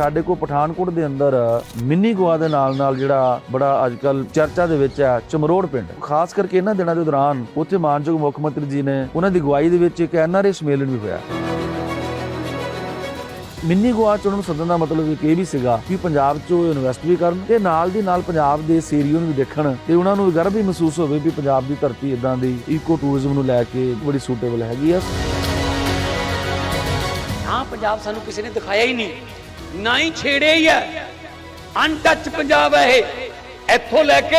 ਸਾਡੇ ਕੋਲ ਪਠਾਨਕੋਟ ਦੇ ਅੰਦਰ ਮਿੰਨੀ ਗੋਆ ਦੇ ਨਾਲ ਨਾਲ ਜਿਹੜਾ ਬੜਾ ਅੱਜਕੱਲ ਚਰਚਾ ਦੇ ਵਿੱਚ ਹੈ, ਚਮਰੋੜ ਪਿੰਡ। ਖਾਸ ਕਰਕੇ ਇਹਨਾਂ ਦਿਨਾਂ ਦੇ ਦੌਰਾਨ ਉੱਥੇ ਮਾਨਯੋਗ ਮੁੱਖ ਮੰਤਰੀ ਜੀ ਨੇ ਉਹਨਾਂ ਦੀ ਅਗਵਾਈ ਦੇ ਵਿੱਚ ਇੱਕ ਐਨਆਰਏ ਸੰਮੇਲਨ ਵੀ ਹੋਇਆ। ਮਿੰਨੀ ਗੋਆ ਚ ਉਹਨਾਂ ਨੂੰ ਸੱਦਣ ਦਾ ਮਤਲਬ ਇਹ ਵੀ ਸੀਗਾ ਕਿ ਪੰਜਾਬ 'ਚ ਉਹ ਇਨਵੈਸਟ ਵੀ ਕਰਨ ਤੇ ਨਾਲ ਦੀ ਨਾਲ ਪੰਜਾਬ ਦੇ ਏਰੀਏ ਨੂੰ ਵੀ ਦੇਖਣ ਤੇ ਉਹਨਾਂ ਨੂੰ ਗਰਵ ਵੀ ਮਹਿਸੂਸ ਹੋਵੇ ਵੀ ਪੰਜਾਬ ਦੀ ਧਰਤੀ ਇਦਾਂ ਦੀ ਇਕੋ ਟੂਰਿਜ਼ਮ ਨੂੰ ਲੈ ਕੇ ਬੜੀ ਸੂਟੇਬਲ ਹੈਗੀ ਆ। ਹਾਂ, ਪੰਜਾਬ ਸਾਨੂੰ ਕਿਸੇ ਨੇ ਦਿਖਾਇਆ ਹੀ ਨਹੀਂ। ਨਾ ਹੀ ਛੇੜੇ ਹੀ ਹੈ। ਅਨਟੱਚ ਪੰਜਾਬ ਹੈ ਇਹ। ਇੱਥੋਂ ਲੈ ਕੇ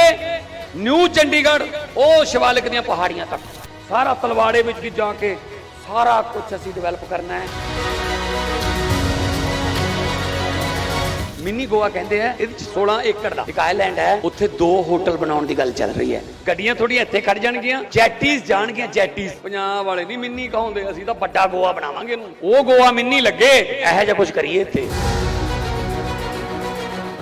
ਨਿਊ ਚੰਡੀਗੜ੍ਹ, ਉਹ ਸ਼ਿਵਾਲਿਕ ਦੀਆਂ ਪਹਾੜੀਆਂ ਤੱਕ। ਸਾਰਾ ਤਲਵਾੜੇ ਵਿੱਚ ਵੀ ਜਾ ਕੇ ਸਾਰਾ ਕੁਝ ਅਸੀਂ ਡਿਵੈਲਪ ਕਰਨਾ ਹੈ। ਮਿੰਨੀ ਗੋਆ ਕਹਿੰਦੇ ਆ, ਇਹਦੇ ਚ 16 ਏਕੜ ਦਾ। ਇੱਕ ਆਈਲੈਂਡ ਹੈ, ਉੱਥੇ ਦੋ ਹੋਟਲ ਬਣਾਉਣ ਦੀ ਗੱਲ ਚੱਲ ਰਹੀ ਹੈ। ਗੱਡੀਆਂ ਥੋੜੀਆਂ ਇੱਥੇ ਖੜ ਜਾਣਗੀਆਂ ਜੈਟੀਜ਼ ਜਾਣਗੀਆਂ ਜੈਟੀਜ਼ ਪੰਜਾਬ ਵਾਲੇ ਨਹੀਂ ਮਿੰਨੀ ਕਹਾਉਂਦੇ, ਅਸੀਂ ਤਾਂ ਵੱਡਾ ਗੋਆ ਬਣਾਵਾਂਗੇ ਇਹਨੂੰ। ਉਹ ਗੋਆ ਮਿੰਨੀ ਲੱਗੇ, ਇਹੋ ਜਿਹਾ ਕੁਝ ਕਰੀਏ ਇੱਥੇ।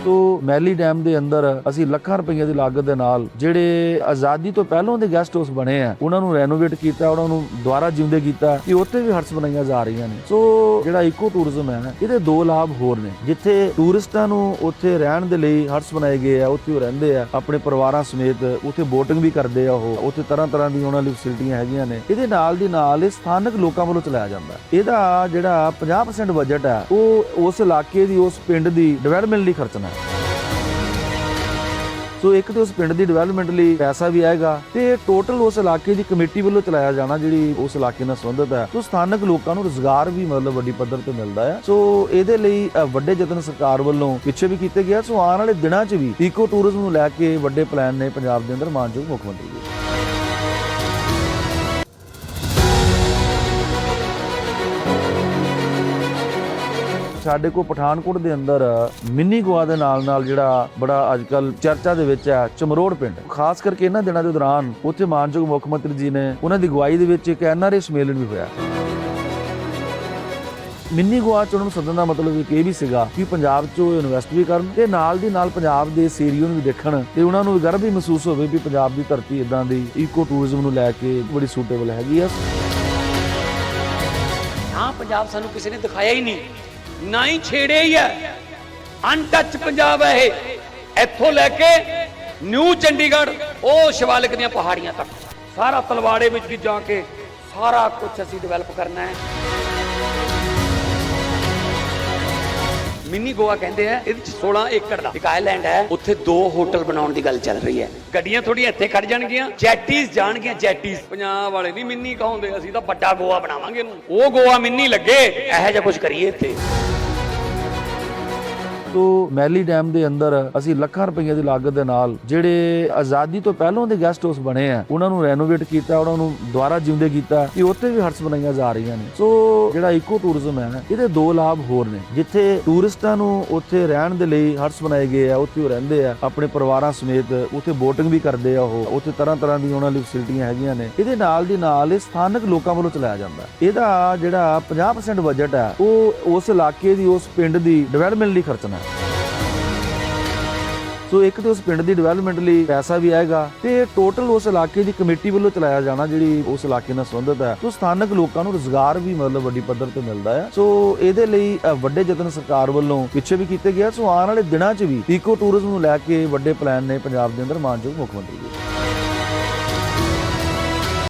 ਤੋ ਮੈਲੀ ਡੈਮ ਦੇ ਅੰਦਰ ਅਸੀਂ ਲੱਖਾਂ ਰੁਪਈਆ ਦੀ ਲਾਗਤ ਦੇ ਨਾਲ ਜਿਹੜੇ ਆਜ਼ਾਦੀ ਤੋਂ ਪਹਿਲਾਂ ਦੇ ਗੈਸਟ ਹਾਊਸ ਬਣੇ ਆ, ਉਹਨਾਂ ਨੂੰ ਰੈਨੋਵੇਟ ਕੀਤਾ, ਉਹਨਾਂ ਨੂੰ ਦੁਬਾਰਾ ਜਿਉਂਦੇ ਕੀਤਾ ਕਿ ਉੱਥੇ ਵੀ ਹਰਸ ਬਣਾਈਆਂ ਜਾ ਰਹੀਆਂ ਨੇ। ਸੋ ਜਿਹੜਾ ਇਕੋ ਟੂਰਿਜ਼ਮ ਹੈ, ਇਹਦੇ ਦੋ ਲਾਭ ਹੋਰ ਨੇ। ਜਿੱਥੇ ਟੂਰਿਸਟਾਂ ਨੂੰ ਉੱਥੇ ਰਹਿਣ ਦੇ ਲਈ ਹਰਸ ਬਣਾਏ ਗਏ ਆ, ਉੱਥੇ ਉਹ ਰਹਿੰਦੇ ਆ, ਆਪਣੇ ਪਰਿਵਾਰਾਂ ਸਮੇਤ ਉੱਥੇ ਬੋਟਿੰਗ ਵੀ ਕਰਦੇ ਆ ਉਹ, ਉੱਥੇ ਤਰ੍ਹਾਂ ਤਰ੍ਹਾਂ ਦੀ ਉਹਨਾਂ ਲਈ ਫੈਸਿਲਿਟੀਆਂ ਹੈਗੀਆਂ ਨੇ। ਇਹਦੇ ਨਾਲ ਦੀ ਨਾਲ ਇਹ ਸਥਾਨਕ ਲੋਕਾਂ ਵੱਲੋਂ ਚਲਾਇਆ ਜਾਂਦਾ ਇਹਦਾ ਜਿਹੜਾ 50% ਬਜਟ ਹੈ ਉਹ ਉਸ ਇਲਾਕੇ ਦੀ, ਉਸ ਪਿੰਡ ਦੀ ਡਿਵੈਲਪਮੈਂਟ ਲਈ ਖਰਚਣਾ ਹੈ। ਸੋ ਇੱਕ ਤੇ ਉਸ ਪਿੰਡ ਦੀ ਡਿਵੈਲਪਮੈਂਟ ਲਈ ਪੈਸਾ ਵੀ ਆਏਗਾ ਤੇ ਟੋਟਲ ਉਸ ਇਲਾਕੇ ਦੀ ਕਮੇਟੀ ਵੱਲੋਂ ਚਲਾਇਆ ਜਾਣਾ ਜਿਹੜੀ ਉਸ ਇਲਾਕੇ ਨਾਲ ਸੰਬੰਧਿਤ ਹੈ। ਸੋ ਸਥਾਨਕ ਲੋਕਾਂ ਨੂੰ ਰੋਜ਼ਗਾਰ ਵੀ ਮਤਲਬ ਵੱਡੀ ਪੱਧਰ ਤੇ ਮਿਲਦਾ ਹੈ। ਸੋ ਇਹਦੇ ਲਈ ਵੱਡੇ ਯਤਨ ਸਰਕਾਰ ਵੱਲੋਂ ਪਿੱਛੇ ਵੀ ਕੀਤੇ ਗਿਆ ਸੋ ਆਉਣ ਵਾਲੇ ਦਿਨਾਂ 'ਚ ਵੀ ਈਕੋ ਟੂਰਿਜ਼ਮ ਨੂੰ ਲੈ ਕੇ ਵੱਡੇ ਪਲਾਨ ਨੇ ਪੰਜਾਬ ਦੇ ਅੰਦਰ ਮਾਨਯੋਗ ਮੁੱਖ ਮੰਤਰੀ ਜੀ। ਸਾਡੇ ਕੋਲ ਪਠਾਨਕੋਟ ਦੇ ਅੰਦਰ ਮਿੰਨੀ ਗੋਆ ਦੇ ਨਾਲ ਨਾਲ ਜਿਹੜਾ ਬੜਾ ਅੱਜਕੱਲ ਚਰਚਾ ਦੇ ਵਿੱਚ ਹੈ, ਚਮਰੋੜ ਪਿੰਡ। ਖਾਸ ਕਰਕੇ ਇਹਨਾਂ ਦਿਨਾਂ ਦੇ ਦੌਰਾਨ ਉੱਥੇ ਮਾਨਯੋਗ ਮੁੱਖ ਮੰਤਰੀ ਜੀ ਨੇ ਉਹਨਾਂ ਦੀ ਅਗਵਾਈ ਦੇ ਵਿੱਚ ਇੱਕ ਐਨਆਰਏ ਸੰਮੇਲਨ ਵੀ ਹੋਇਆ। ਮਿੰਨੀ ਗੋਆ ਚ ਉਹਨਾਂ ਨੂੰ ਸੱਦਣ ਦਾ ਮਤਲਬ ਇਹ ਵੀ ਸੀਗਾ ਕਿ ਪੰਜਾਬ 'ਚ ਉਹ ਇਨਵੈਸਟ ਵੀ ਕਰਨ ਤੇ ਨਾਲ ਦੀ ਨਾਲ ਪੰਜਾਬ ਦੇ ਏਰੀਏ ਨੂੰ ਵੀ ਦੇਖਣ ਤੇ ਉਹਨਾਂ ਨੂੰ ਗਰਵ ਵੀ ਮਹਿਸੂਸ ਹੋਵੇ ਵੀ ਪੰਜਾਬ ਦੀ ਧਰਤੀ ਇਦਾਂ ਦੀ ਇਕੋ ਟੂਰਿਜ਼ਮ ਨੂੰ ਲੈ ਕੇ ਬੜੀ ਸੂਟੇਬਲ ਹੈਗੀ ਆ। ਹਾਂ ਪੰਜਾਬ ਸਾਨੂੰ ਕਿਸੇ ਨੇ ਦਿਖਾਇਆ ਹੀ ਨਹੀਂ। ਨਾ ਹੀ ਛੇੜੇ ਹੀ ਹੈ। ਅਨਟੱਚ ਪੰਜਾਬ ਹੈ ਇਹ। ਇੱਥੋਂ ਲੈ ਕੇ ਨਿਊ ਚੰਡੀਗੜ੍ਹ, ਉਹ ਸ਼ਿਵਾਲਿਕ ਦੀਆਂ ਪਹਾੜੀਆਂ ਤੱਕ। ਸਾਰਾ ਤਲਵਾੜੇ ਵਿੱਚ ਵੀ ਜਾ ਕੇ ਸਾਰਾ ਕੁਝ ਅਸੀਂ ਡਿਵੈਲਪ ਕਰਨਾ ਹੈ। ਮਿੰਨੀ ਗੋਆ ਕਹਿੰਦੇ ਆ ਇਹਦੇ ਚ 16 ਏਕੜ ਦਾ। ਇੱਕ ਆਈਲੈਂਡ ਹੈ ਉੱਥੇ ਦੋ ਹੋਟਲ ਬਣਾਉਣ ਦੀ ਗੱਲ ਚੱਲ ਰਹੀ ਹੈ। ਗੱਡੀਆਂ ਥੋੜੀਆਂ ਇੱਥੇ ਖੜ ਜਾਣਗੀਆਂ। ਜੈਟੀਜ਼ ਜਾਣਗੀਆਂ ਜੈਟੀਜ਼। ਪੰਜਾਬ ਵਾਲੇ ਨਹੀਂ ਮਿੰਨੀ ਕਹਾਉਂਦੇ ਅਸੀਂ ਤਾਂ ਵੱਡਾ ਗੋਆ ਬਣਾਵਾਂਗੇ ਇਹਨੂੰ ਉਹ ਗੋਆ ਮਿੰਨੀ ਲੱਗੇ ਇਹੋ ਜਿਹਾ ਕੁਝ ਕਰੀਏ ਇੱਥੇ। ਤੋ ਮੈਲੀ ਡੈਮ ਦੇ ਅੰਦਰ ਅਸੀਂ ਲੱਖਾਂ ਰੁਪਈਆ ਦੀ ਲਾਗਤ ਦੇ ਨਾਲ ਜਿਹੜੇ ਆਜ਼ਾਦੀ ਤੋਂ ਪਹਿਲਾਂ ਦੇ ਗੈਸਟ ਹਾਊਸ ਬਣੇ ਆ, ਉਹਨਾਂ ਨੂੰ ਰੈਨੋਵੇਟ ਕੀਤਾ, ਉਹਨਾਂ ਨੂੰ ਦੁਬਾਰਾ ਜਿਉਂਦੇ ਕੀਤਾ ਕਿ ਉੱਥੇ ਵੀ ਹਰਸ ਬਣਾਈਆਂ ਜਾ ਰਹੀਆਂ ਨੇ। ਸੋ ਜਿਹੜਾ ਇਕੋ ਟੂਰਿਜ਼ਮ ਹੈ, ਇਹਦੇ ਦੋ ਲਾਭ ਹੋਰ ਨੇ। ਜਿੱਥੇ ਟੂਰਿਸਟਾਂ ਨੂੰ ਉੱਥੇ ਰਹਿਣ ਦੇ ਲਈ ਹਰਸ ਬਣਾਏ ਗਏ ਆ, ਉੱਥੇ ਉਹ ਰਹਿੰਦੇ ਆ, ਆਪਣੇ ਪਰਿਵਾਰਾਂ ਸਮੇਤ, ਉੱਥੇ ਬੋਟਿੰਗ ਵੀ ਕਰਦੇ ਆ ਉਹ, ਉੱਥੇ ਤਰ੍ਹਾਂ ਤਰ੍ਹਾਂ ਦੀ ਉਹਨਾਂ ਲਈ ਫੈਸਿਲਿਟੀਆਂ ਹੈਗੀਆਂ ਨੇ। ਇਹਦੇ ਨਾਲ ਦੀ ਨਾਲ ਇਹ ਸਥਾਨਕ ਲੋਕਾਂ ਵੱਲੋਂ ਚਲਾਇਆ ਜਾਂਦਾ। ਇਹਦਾ ਜਿਹੜਾ 50% ਬਜਟ ਹੈ ਉਹ ਉਸ ਇਲਾਕੇ ਦੀ, ਉਸ ਪਿੰਡ ਦੀ ਡਿਵੈਲਪਮੈਂਟ ਲਈ ਖਰਚਣਾ। ਸੋ ਇੱਕ ਤੇ ਉਸ ਪਿੰਡ ਦੀ ਡਿਵੈਲਪਮੈਂਟ ਲਈ ਪੈਸਾ ਵੀ ਆਏਗਾ ਤੇ ਟੋਟਲ ਉਸ ਇਲਾਕੇ ਦੀ ਕਮੇਟੀ ਵੱਲੋਂ ਚਲਾਇਆ ਜਾਣਾ ਜਿਹੜੀ ਉਸ ਇਲਾਕੇ ਨਾਲ ਸੰਬੰਧਿਤ ਹੈ। ਸੋ ਸਥਾਨਕ ਲੋਕਾਂ ਨੂੰ ਰੋਜ਼ਗਾਰ ਵੀ ਮਤਲਬ ਵੱਡੀ ਪੱਧਰ ਤੇ ਮਿਲਦਾ ਹੈ। ਸੋ ਇਹਦੇ ਲਈ ਵੱਡੇ ਯਤਨ ਸਰਕਾਰ ਵੱਲੋਂ ਪਿੱਛੇ ਵੀ ਕੀਤੇ ਗਿਆ ਸੋ ਆਉਣ ਵਾਲੇ ਦਿਨਾਂ 'ਚ ਵੀ ਈਕੋ ਟੂਰਿਜ਼ਮ ਨੂੰ ਲੈ ਕੇ ਵੱਡੇ ਪਲਾਨ ਨੇ ਪੰਜਾਬ ਦੇ ਅੰਦਰ ਮਾਨਯੋਗ ਮੁੱਖ ਮੰਤਰੀ ਜੀ।